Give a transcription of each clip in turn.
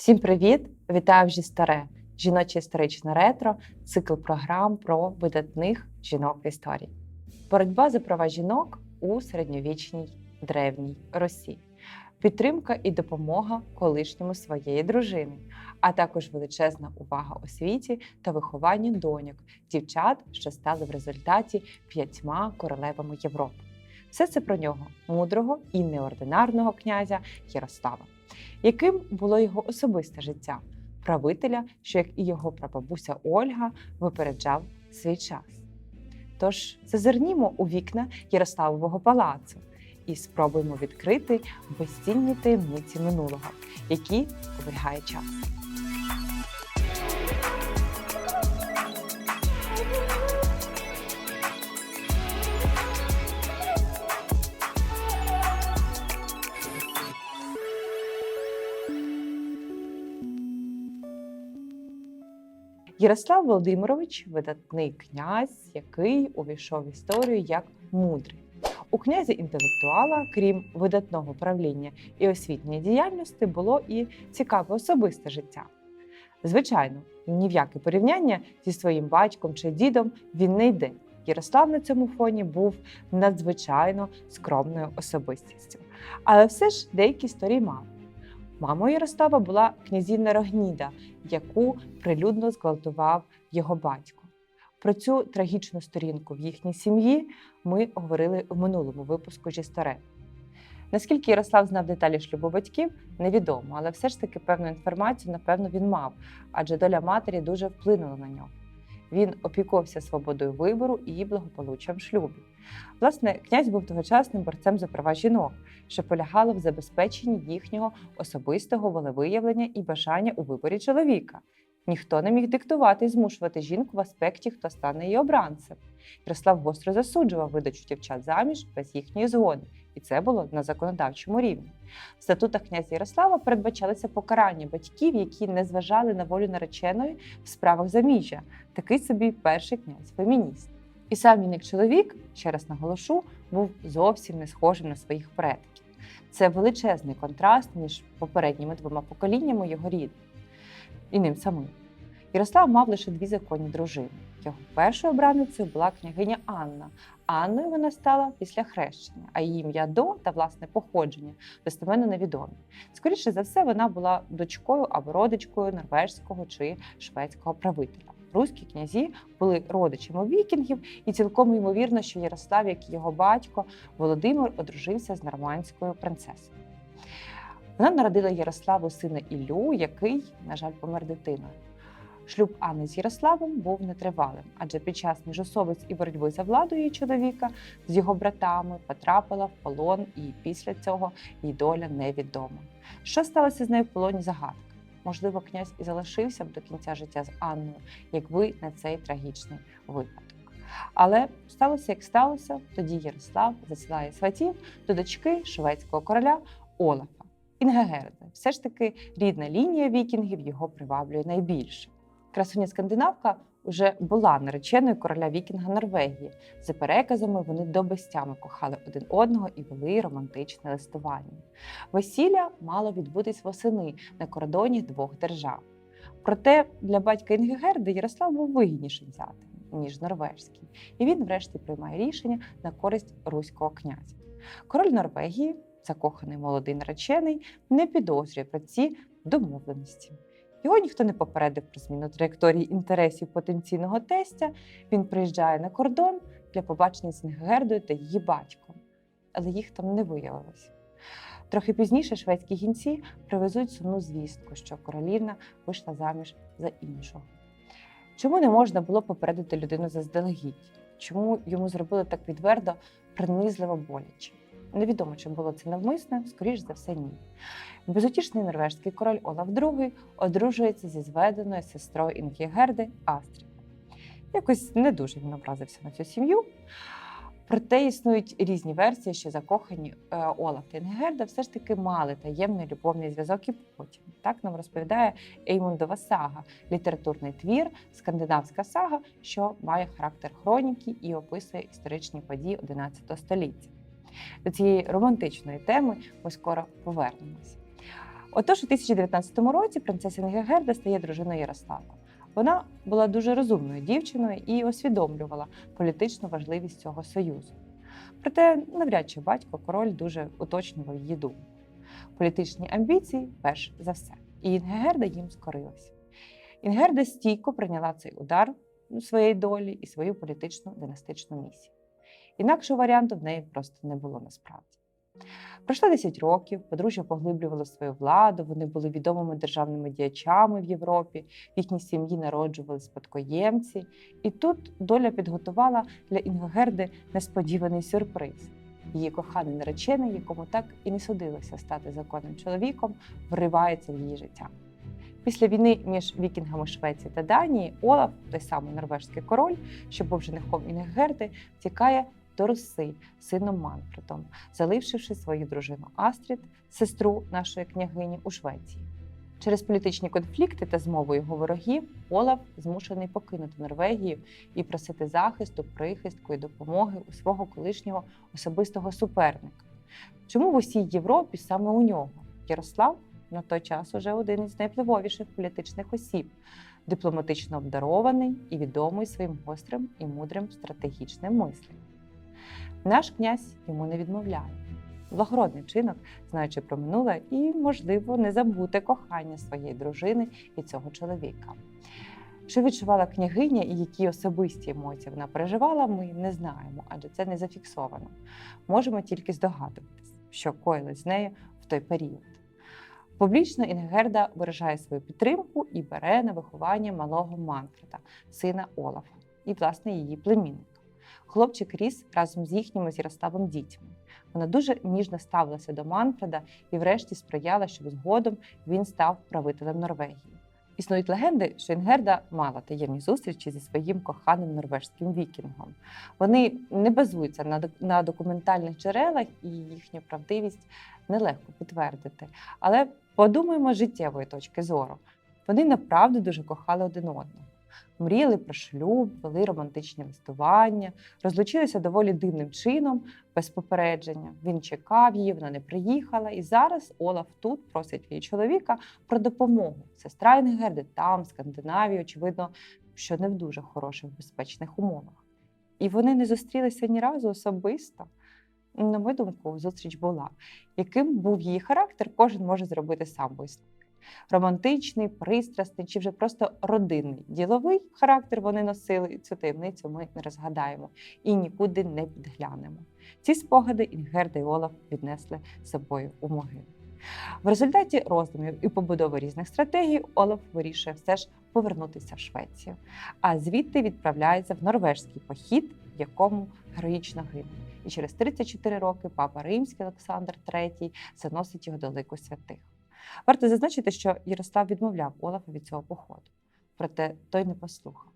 Всім привіт! Вітаю вже старе! Жіноче історичне ретро, цикл програм про видатних жінок в історії. Боротьба за права жінок у середньовічній древній Росії, підтримка і допомога колишньому своєї дружини, а також величезна увага освіті та вихованню доньок, дівчат, що стали в результаті п'ятьма королевами Європи. Все це про нього, мудрого і неординарного князя Ярослава яким було його особисте життя, правителя, що, як і його прабабуся Ольга, випереджав свій час. Тож зазирнімо у вікна Ярославового палацу і спробуємо відкрити безцінні таємниці минулого, які оберігає час. Ярослав Володимирович видатний князь, який увійшов в історію як мудрий. У князя інтелектуала, крім видатного правління і освітньої діяльності, було і цікаве особисте життя. Звичайно, ні в яке порівняння зі своїм батьком чи дідом він не йде. Ярослав на цьому фоні був надзвичайно скромною особистістю. Але все ж деякі історії мав. Мамою Ярослава була князівна Рогніда, яку прилюдно зґвалтував його батько. Про цю трагічну сторінку в їхній сім'ї ми говорили в минулому випуску Жістаре. Наскільки Ярослав знав деталі шлюбу батьків, невідомо, але все ж таки певну інформацію, напевно, він мав, адже доля матері дуже вплинула на нього. Він опікувався свободою вибору і благополуччям в шлюбі. Власне, князь був тогочасним борцем за права жінок, що полягало в забезпеченні їхнього особистого волевиявлення і бажання у виборі чоловіка. Ніхто не міг диктувати і змушувати жінку в аспекті, хто стане її обранцем. Ярослав гостро засуджував видачу дівчат заміж без їхньої згоди, і це було на законодавчому рівні. В статутах князя Ярослава передбачалися покарання батьків, які не зважали на волю нареченої в справах заміжжя. Такий собі перший князь фемініст. І сам він, як чоловік, ще раз наголошу, був зовсім не схожим на своїх предків. Це величезний контраст між попередніми двома поколіннями його рід і ним самим. Ярослав мав лише дві законні дружини. Його першою обраницею була княгиня Анна. Анною вона стала після хрещення, а її ім'я до та власне походження достеменно невідомі. Скоріше за все, вона була дочкою або родичкою норвежського чи шведського правителя. Руські князі були родичами вікінгів, і цілком ймовірно, що Ярослав, як і його батько, Володимир одружився з нормандською принцесою. Вона народила Ярославу сина Іллю, який, на жаль, помер дитиною. Шлюб Анни з Ярославом був нетривалим, адже під час міжособиць і боротьби за владу її чоловіка з його братами потрапила в полон, і після цього її доля невідома. Що сталося з нею в полоні загадка? Можливо, князь і залишився б до кінця життя з Анною, якби не цей трагічний випадок. Але сталося як сталося, тоді Ярослав засилає сватів до дочки шведського короля Олафа. Інгегерда. Все ж таки рідна лінія вікінгів його приваблює найбільше. Красуня скандинавка вже була нареченою короля Вікінга Норвегії. За переказами вони до безтями кохали один одного і вели романтичне листування. Весілля мало відбутись восени на кордоні двох держав. Проте для батька Інгегерди Ярослав був вигіднішим взяти, ніж норвежський, і він, врешті, приймає рішення на користь руського князя. Король Норвегії, закоханий молодий наречений, не підозрює про ці домовленості. Його ніхто не попередив про зміну траєкторії інтересів потенційного тестя. Він приїжджає на кордон для побачення з Інгегердою та її батьком, але їх там не виявилось. Трохи пізніше шведські гінці привезуть сумну звістку, що королівна вийшла заміж за іншого. Чому не можна було попередити людину заздалегідь? Чому йому зробили так відверто, принизливо боляче? Невідомо, чи було це навмисне, скоріш за все, ні. Безутішний норвежський король Олаф II одружується зі зведеною сестрою Інгігерди Астрід. Якось не дуже він образився на цю сім'ю. Проте існують різні версії, що закохані е, Олаф та Інгігерда все ж таки мали таємний любовний зв'язок і потім. Так нам розповідає Еймундова сага, літературний твір, скандинавська сага, що має характер хроніки і описує історичні події XI століття. До цієї романтичної теми ми скоро повернемося. Отож, у 1019 році принцеса Інгегерда стає дружиною Ярослава. Вона була дуже розумною дівчиною і усвідомлювала політичну важливість цього союзу. Проте навряд чи батько король дуже уточнював її думку. Політичні амбіції перш за все, і Інгегерда їм скорилася. Інгерда стійко прийняла цей удар своєї долі і свою політичну династичну місію. Інакшого варіанту в неї просто не було насправді. Пройшло 10 років, подружжя поглиблювало свою владу, вони були відомими державними діячами в Європі, в їхній сім'ї народжували спадкоємці. І тут доля підготувала для Інгогерди несподіваний сюрприз. Її коханий наречений, якому так і не судилося стати законним чоловіком, вривається в її життя. Після війни між вікінгами Швеції та Данії Олаф, той самий норвежський король, що був женихом Інгерди, втікає до Руси сином Манфредом, залившивши свою дружину Астрід, сестру нашої княгині у Швеції. Через політичні конфлікти та змову його ворогів Олаф змушений покинути Норвегію і просити захисту, прихистку і допомоги у свого колишнього особистого суперника. Чому в усій Європі саме у нього Ярослав на той час уже один із найвпливовіших політичних осіб, дипломатично обдарований і відомий своїм гострим і мудрим стратегічним мисленням. Наш князь йому не відмовляє. Благородний вчинок, знаючи про минуле, і, можливо, не забути кохання своєї дружини і цього чоловіка. Що відчувала княгиня і які особисті емоції вона переживала, ми не знаємо, адже це не зафіксовано. Можемо тільки здогадуватись, що коїлось з нею в той період. Публічно Інгерда виражає свою підтримку і бере на виховання малого Манфреда, сина Олафа, і, власне, її племінника. Хлопчик ріс разом з їхніми з дітьми. Вона дуже ніжно ставилася до Манфреда і, врешті, сприяла, щоб згодом він став правителем Норвегії. Існують легенди, що Інгерда мала таємні зустрічі зі своїм коханим норвежським вікінгом. Вони не базуються на, на документальних джерелах, і їхню правдивість нелегко підтвердити. Але подумаємо з життєвої точки зору. Вони направду дуже кохали один одного. Мріяли про шлюб, вели романтичні листування, розлучилися доволі дивним чином, без попередження. Він чекав її, вона не приїхала. І зараз Олаф тут просить її чоловіка про допомогу. Сестра Інгерди там, в Скандинавії, очевидно, що не в дуже хороших безпечних умовах. І вони не зустрілися ні разу особисто. На мою думку, зустріч була. Яким був її характер, кожен може зробити сам висновок. Романтичний, пристрасний чи вже просто родинний діловий характер вони носили, і цю таємницю ми не розгадаємо і нікуди не підглянемо. Ці спогади Інгерда і Олаф віднесли з собою у могилу. В результаті роздумів і побудови різних стратегій Олаф вирішує все ж повернутися в Швецію, а звідти відправляється в норвежський похід, в якому героїчно гине. І через 34 роки папа Римський Олександр III заносить його до лику святих. Варто зазначити, що Ярослав відмовляв Олафа від цього походу, проте той не послухав.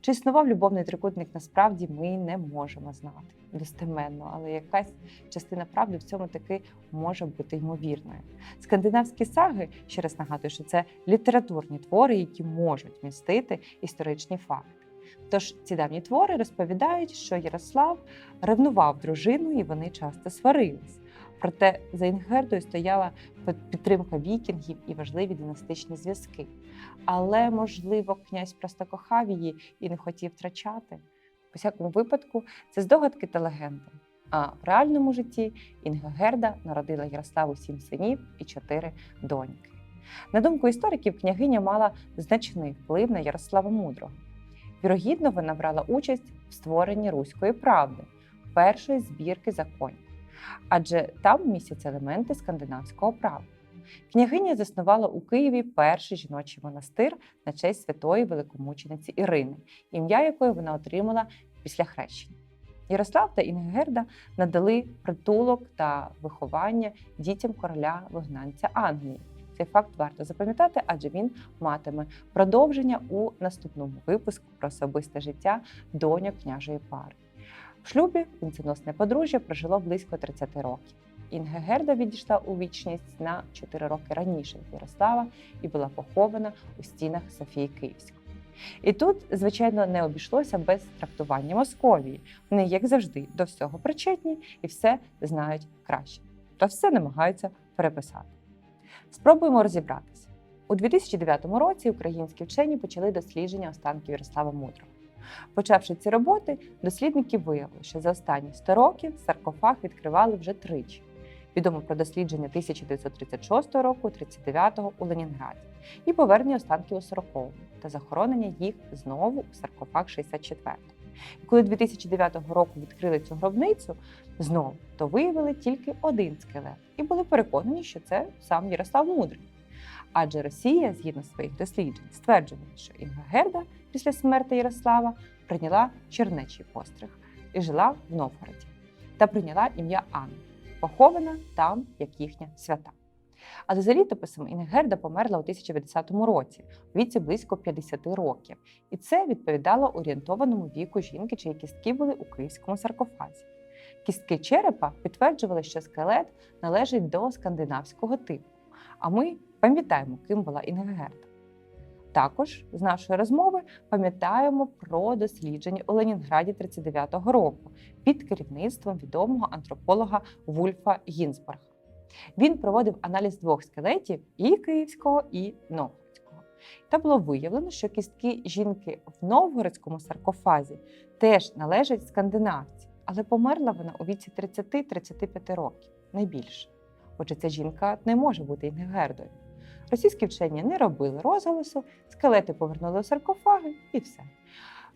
Чи існував любовний трикутник насправді ми не можемо знати достеменно, але якась частина правди в цьому таки може бути ймовірною. Скандинавські саги, ще раз нагадую, що це літературні твори, які можуть містити історичні факти. Тож ці давні твори розповідають, що Ярослав ревнував дружину і вони часто сварились. Проте за Інгердою стояла підтримка вікінгів і важливі династичні зв'язки. Але, можливо, князь просто кохав її і не хотів втрачати. У всякому випадку, це здогадки та легенди. А в реальному житті Інгегерда народила Ярославу сім синів і чотири доньки. На думку істориків, княгиня мала значний вплив на Ярослава Мудрого. Вірогідно, вона брала участь в створенні руської правди, першої збірки законів адже там містяться елементи скандинавського права. Княгиня заснувала у Києві перший жіночий монастир на честь святої великомучениці Ірини, ім'я якої вона отримала після хрещення. Ярослав та Інгерда надали притулок та виховання дітям короля вигнанця Англії. Цей факт варто запам'ятати, адже він матиме продовження у наступному випуску про особисте життя доньок княжої пари. В шлюбі вінценосне подружжя прожило близько 30 років. Інгегерда відійшла у вічність на 4 роки раніше від Ярослава і була похована у стінах Софії Київської. І тут, звичайно, не обійшлося без трактування Московії. Вони, як завжди, до всього причетні і все знають краще, та все намагаються переписати. Спробуємо розібратися. У 2009 році українські вчені почали дослідження останків Ярослава Мудрого. Почавши ці роботи, дослідники виявили, що за останні 100 років саркофаг відкривали вже тричі. Відомо про дослідження 1936 року, 39-го у Ленінграді, і повернення останків у 40-му та захоронення їх знову у саркофаг 64-го. І коли 2009 року відкрили цю гробницю, знову то виявили тільки один скелет і були переконані, що це сам Ярослав Мудрий. Адже Росія, згідно своїх досліджень, стверджувала, що Інгагерда після смерті Ярослава прийняла чернечий постриг і жила в Новгороді та прийняла ім'я Анна, похована там як їхня свята. Але за літописами Інгерда померла у 1010 році, у віці близько 50 років, і це відповідало орієнтованому віку жінки, чиї кістки були у київському саркофазі. Кістки черепа підтверджували, що скелет належить до скандинавського типу. А ми пам'ятаємо, ким була Інгерда. Також з нашої розмови пам'ятаємо про дослідження у Ленінграді 39-го року під керівництвом відомого антрополога Вульфа Гінзбурга. Він проводив аналіз двох скелетів і київського, і новгородського. Та було виявлено, що кістки жінки в новгородському саркофазі теж належать скандинавці, але померла вона у віці 30-35 років, найбільше. Отже, ця жінка не може бути Інгегердою. Російські вчені не робили розголосу, скелети повернули у саркофаги і все.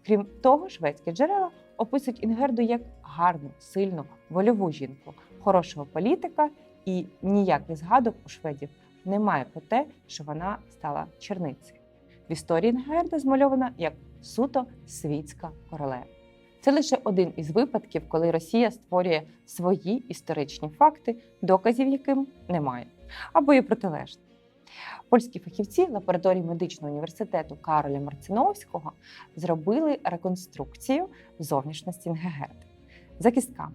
Крім того, шведські джерела описують Інгерду як гарну, сильну, вольову жінку, хорошого політика, і ніяких згадок у шведів немає про те, що вона стала черницею. В історії Інгерда змальована як суто світська королева. Це лише один із випадків, коли Росія створює свої історичні факти, доказів яким немає, або є протилежне. Польські фахівці лабораторії медичного університету Кароля Марциновського зробили реконструкцію зовнішності Інгегерди за кістками.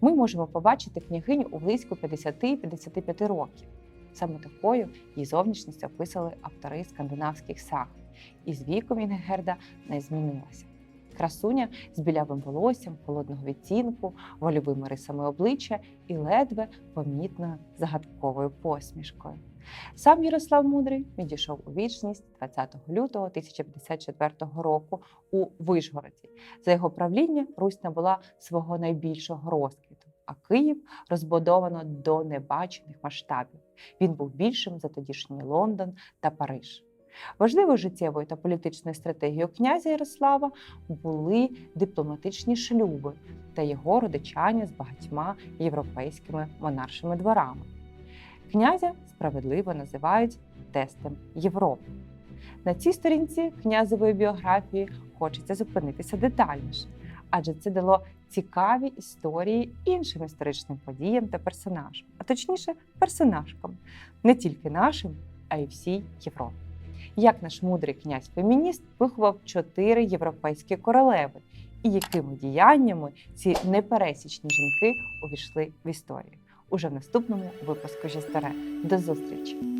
Ми можемо побачити княгиню у близько 50-55 років. Саме такою її зовнішність описали автори скандинавських саг, і з віком Інгегерда не змінилася. Красуня з білявим волоссям, холодного відтінку, вольовими рисами обличчя і ледве помітною загадковою посмішкою. Сам Ярослав Мудрий відійшов у вічність 20 лютого 1054 року у Вишгороді. За його правління Русь набула свого найбільшого розквіту, а Київ розбудовано до небачених масштабів. Він був більшим за тодішній Лондон та Париж. Важливою життєвою та політичною стратегією князя Ярослава були дипломатичні шлюби та його родичання з багатьма європейськими монаршими дворами. Князя справедливо називають тестем Європи. На цій сторінці князевої біографії хочеться зупинитися детальніше, адже це дало цікаві історії іншим історичним подіям та персонажам, а точніше персонажкам, не тільки нашим, а й всій Європі. Як наш мудрий князь-фемініст виховав чотири європейські королеви, і якими діяннями ці непересічні жінки увійшли в історію уже в наступному випуску Жестаре. До зустрічі!